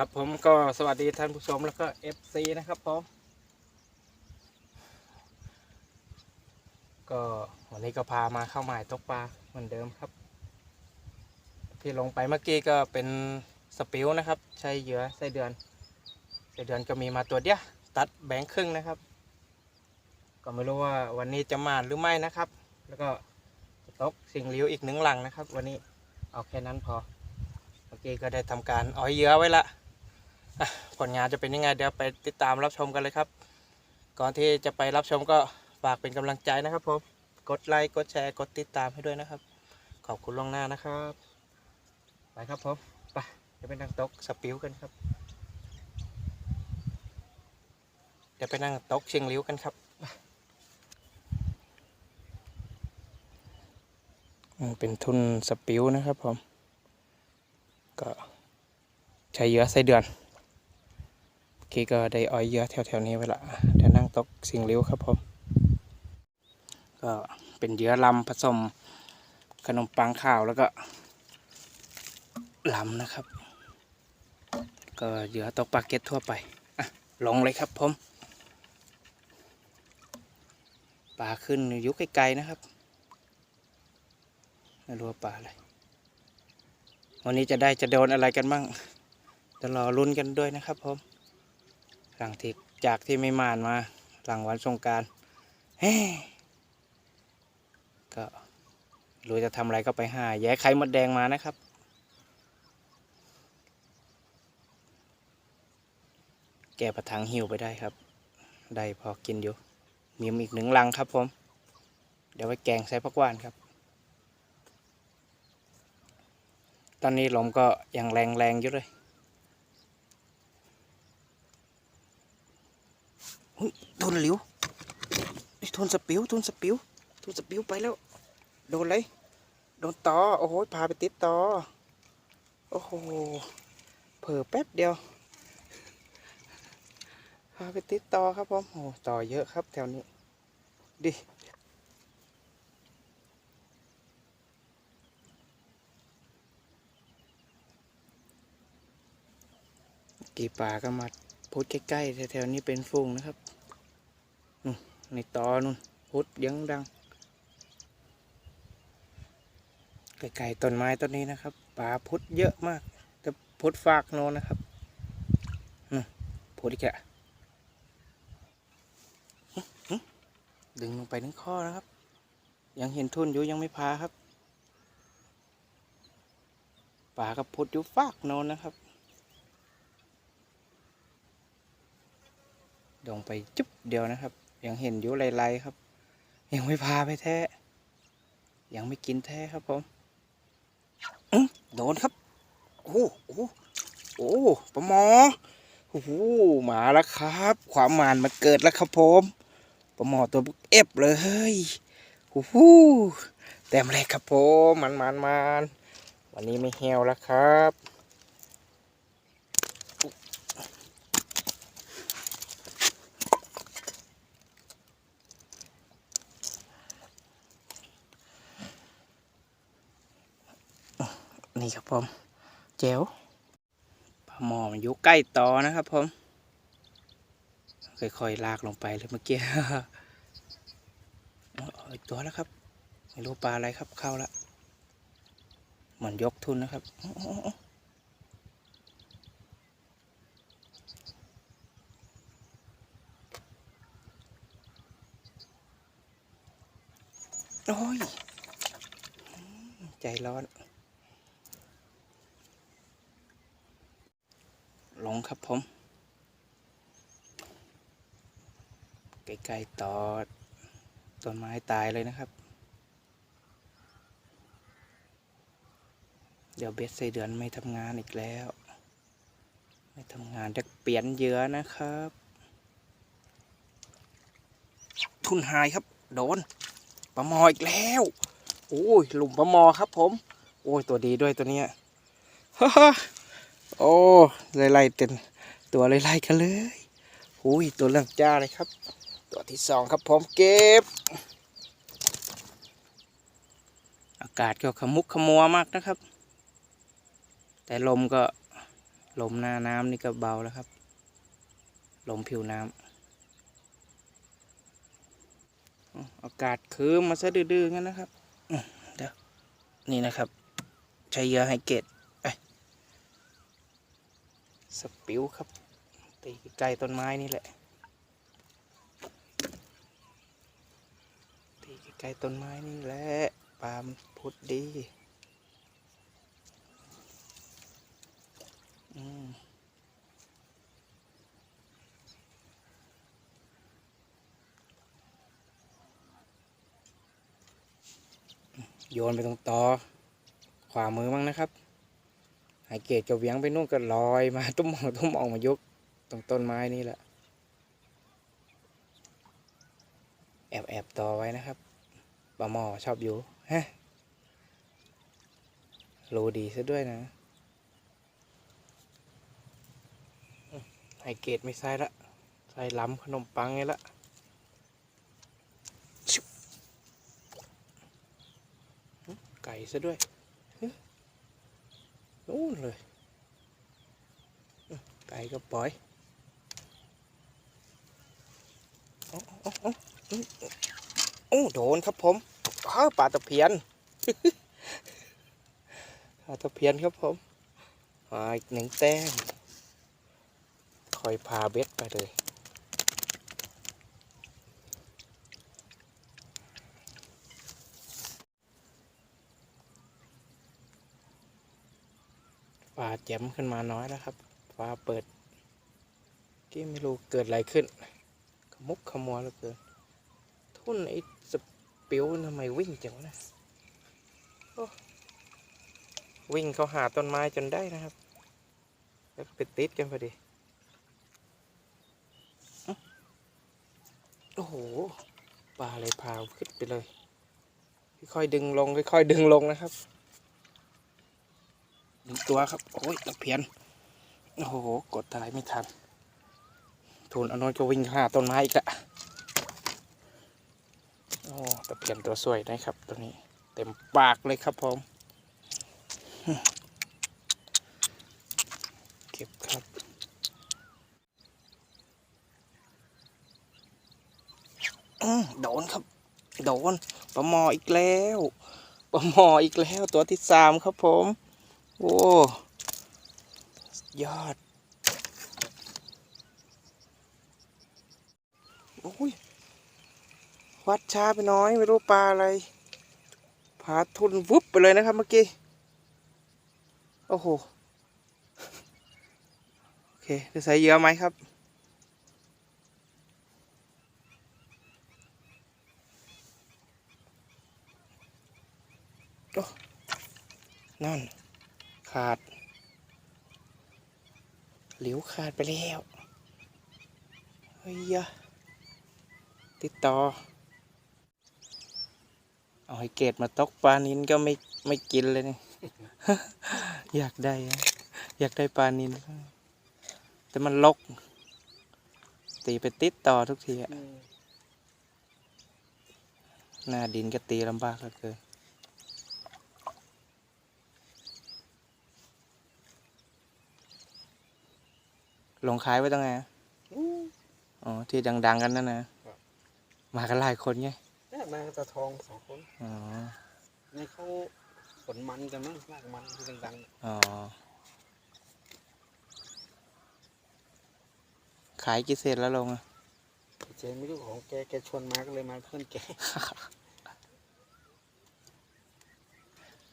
ครับ ผมก็สวัสดีท่านผู้ชมแล้วก็ FC นะครับผมก็วันนี้ก็พามาเข้าหมายตกปลาเหมือนเดิมครับ ที่ลงไปเมื่อกี้ก็เป็นสปิวนะครับ ใช้เหยื่อไส้เดือนไส้เดือนก็มีมาตัวเดียวตัดแบ่งครึ่งนะครับ ก็ไม่รู้ว่าวันนี้จะมาหรือไม่นะครับ แล้วก็ตกสิ่งเลี้ยวอีกหนึ่งหลังนะครับ วันนี้เอาแค่นั้นพอเมื่อกี้ก็ได้ทำการเอาเหยื่อไว้ละ ผลงานจะเป็นยังไงเดี๋ยวไปติดตามรับชมกันเลยครับ ก่อนที่จะไปรับชมก็ฝากเป็นกำลังใจนะครับผมกดไลค์กดแชร์กดติดตามให้ด้วยนะครับ ขอบคุณล่วงหน้านะครับไปครับผมไปเดี๋ยวไปนั่งโต๊ะสปิวกันครับเดี๋ยวไปนั่งโต๊ะเชียงริ้วกันครับเป็นทุนสปิวนะครับผมก็ใช้เยื่อไส้เดือน เคก็ได้อ้อยเยื่อแถวๆนี้ไว้ละเดี๋ยวนั่งตกสิ่งเลี้ยวครับผมก็เป็นเยื่อลำผสมขนมปังข้าวแล้วก็ลำนะครับ ก็เยื่อตกปลาเก็ตทั่วไปอะลงเลยครับผมปลาขึ้นยู่ไกลๆนะครับไม่รู้ว่าปลาอะไรวันนี้จะได้จะโดนอะไรกันบ้างจะรอลุ้นกันด้วยนะครับผม หลังที่จากที่ไม่มานมา หลังวันสงการก็รู้จะทำอะไรก็ไปหาแย้ไข่มดแดงมานะครับ แก้ประทังหิวไปได้ครับ ได้พอกินอยู่ มีอีกหนึ่งลังครับผม เดี๋ยวไว้แกงใส่ผักหวานครับ ตอนนี้ลมก็ยังแรงๆอยู่เลย เฮ้ยทุนหลิวทนสปิวทนสปิวทนสปิวไปแล้ว โดนเลยโดนต่อโอ้โหพาไปติดต่อโอ้โหเผลอแป๊บเดียวพาไปติดต่อครับผมโอ้ต่อเยอะครับแถวนี้ดิกี่ป่าก็มา พุดใกล้ๆแถวๆนี้เป็นฝูงนะครับนู่นในตอนู่นพุดยังดังไกลๆต้นไม้ต้นนี้นะครับป่าพุดเยอะมาก แต่พุดฟากโนนนะครับนู่นพุดอีกอะดึงลงไปถึงข้อนะครับ ยังเห็นทุ่นอยู่ยังไม่พาครับป่ากับพุดอยู่ฟากโนนะครับ ลงไปจุ๊บเดียวนะครับ ยังเห็นอยู่ไล่ๆครับ ยังไม่พาไปแท้ ยังไม่กินแท้ครับผมโดนครับ โอ้โหโอ้ปลาหมอโอ้โหมาแล้วครับ ความหมานมันเกิดแล้วครับผมปลาหมอตัวเอฟเลยโอ้โหเต็มเลยครับผมมันมันมันวันนี้ไม่เหี่ยวแล้วครับ นี่ครับผมเจ๋วปลาหมอมันอยู่ใกล้ต่อนะครับผมค่อยๆลากลงไปเลยเมื่อกี้อีกตัวแล้วครับ ไม่รู้ปลาอะไรครับเข้าละเหมือนยกทุนนะครับโอ้ย ใจร้อน ลง ครับผม ใกล้ๆต่อต้นไม้ตายเลยนะครับ เดี๋ยวเบ็ดใส่เดือนไม่ทำงานอีกแล้ว ไม่ทำงานจะเปลี่ยนเยื่อนะครับ ทุนหายครับ โดนปลาหมออีกแล้ว โอ้ยหลุมปลาหมอครับผม โอ้ยตัวดีด้วยตัวเนี้ยฮ่า โอ้ไล่ๆเต็มตัวไล่ๆกันเลยหุยตัวเรื่องจ้าเลยครับ ตัวที่สองครับผมเก็บ อากาศก็ขมุกขมัวมากนะครับ แต่ลมก็ลมหน้าน้ำนี่ก็เบาแล้วครับ ลมผิวน้ำอากาศคืมมาซะดื้อๆงั้นนะครับเดี๋ยวนี่นะครับใช้เยื่อไฮเกต สปิวครับ ตีใกล้ต้นไม้นี่แหละ ตีใกล้ต้นไม้นี่แหละปลามพุดดี อืมโยนไปตรงตอขวามือมั้งนะครับ หายเกตจะเวียงไปนู่นก็ลอยมาตุ้มมองตุ้มมองมายกตรงต้นไม้นี่แหละ แอบแอบต่อไว้นะครับปลาหมอชอบอยู่ฮะรูดีซะด้วยนะไฮเกตไม่ใส่ละใส่ล้ำขนมปังไงละไก่ซะด้วย นู่นเลย ไก่ก็ปล่อยเอาเอาเอาโอ้โดนครับผมอ้าปลาตะเพียนปลาตะเพียนครับผมอีกหนึ่งแต้มคอยพาเบ็ดไปเลย ฟ้าแจ่มขึ้นมาน้อยแล้วครับ ฟ้าเปิดกี้ไม่รู้เกิดอะไรขึ้น ขมุกขมัวเหลือเกิน ทุ่นไอ้สปิวทำไมวิ่งจังนะวิ่งเขาหาต้นไม้จนได้นะครับ แล้วไปติดกันพอดี โอ้โห ปลาเลยพาขึ้นไปเลย ค่อยๆดึงลง ค่อยๆดึงลงนะครับ หนึ่งตัวครับ โอ้ยตะเพียน โอ้โห กดตายไม่ทันทุนอนนท์ก็วิ่งหาต้นไม้อีกละโอ้ตะเพียนตัวสวยนะครับ ตัวนี้ เต็มปากเลยครับผมเก็บครับโดนครับ โดนปลาหมออีกแล้วปลาหมออีกแล้วตัวที่สามครับผม โอ้ยอดโอ้ยวัดช้าไปน้อย ไม่รู้ปลาอะไรพาทุนวุบไปเลยนะครับเมื่อกี้ โอ้โห โอเคจะใส่เยื่อไหมครับนั่น ขาดหลิวขาดไปแล้วเฮ้ยยะติดต่อ เอาให้เกตมาตกปลานินก็ไม่ไม่กินเลยนี่ อยากได้อะอยากได้ปลานิน แต่มันลก ตีไปติดต่อทุกทีอะหน้าดินก็ตีลำบากเหลือเกิน ลงขายไว้ตั้งไงอะอ๋อ ที่ดัง ๆ กันนั่นนะมากันหลายคนไงเนี่ยมาตะทองสองคนอ๋อนี่เขาขนมันกันมั้งลากมันที่ดังอ๋อขายกี่เศษแล้วลงอะๆเจนไม่รู้ของแกแกชวนมาก็เลยมาเพื่อนแก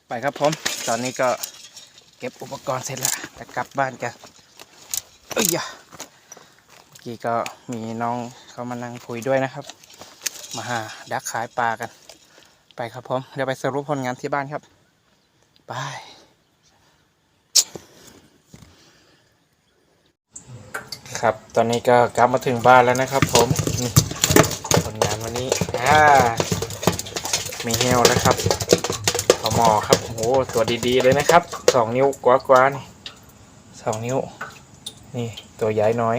ไปครับผม ตอนนี้ก็เก็บอุปกรณ์เสร็จแล้วจะกลับบ้านกัน เอ้ยยะเมื่อกี้ก็มีน้องเขามานั่งคุยด้วยนะครับ มาหาดักขายปลากัน ไปครับผมเดี๋ยวไปสรุปผลงานที่บ้านครับไปครับ ตอนนี้ก็กลับมาถึงบ้านแล้วนะครับ ผมผลงานวันนี้อ่ามีเฮลแล้วครับพอหมอครับโอ้โหตัวดีๆเลยนะครับสองนิ้วกว่าๆนี่สองนิ้ว นี่ตัวใหญ่น้อย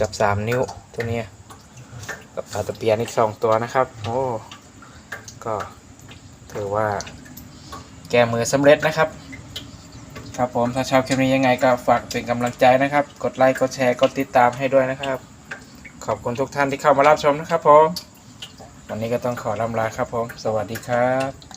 กับสามนิ้วตัวเนี้ยกับปลาตะเพียนอีกสองตัวนะครับ โอ้ก็ถือว่าแก้มือสำเร็จนะครับ ครับผมถ้าชอบคลิปนี้ยังไงก็ฝากเป็นกำลังใจนะครับ กดไลค์กดแชร์กดติดตามให้ด้วยนะครับ ขอบคุณทุกท่านที่เข้ามารับชมนะครับผมวันนี้ก็ต้องขอลำลาครับผม สวัสดีครับ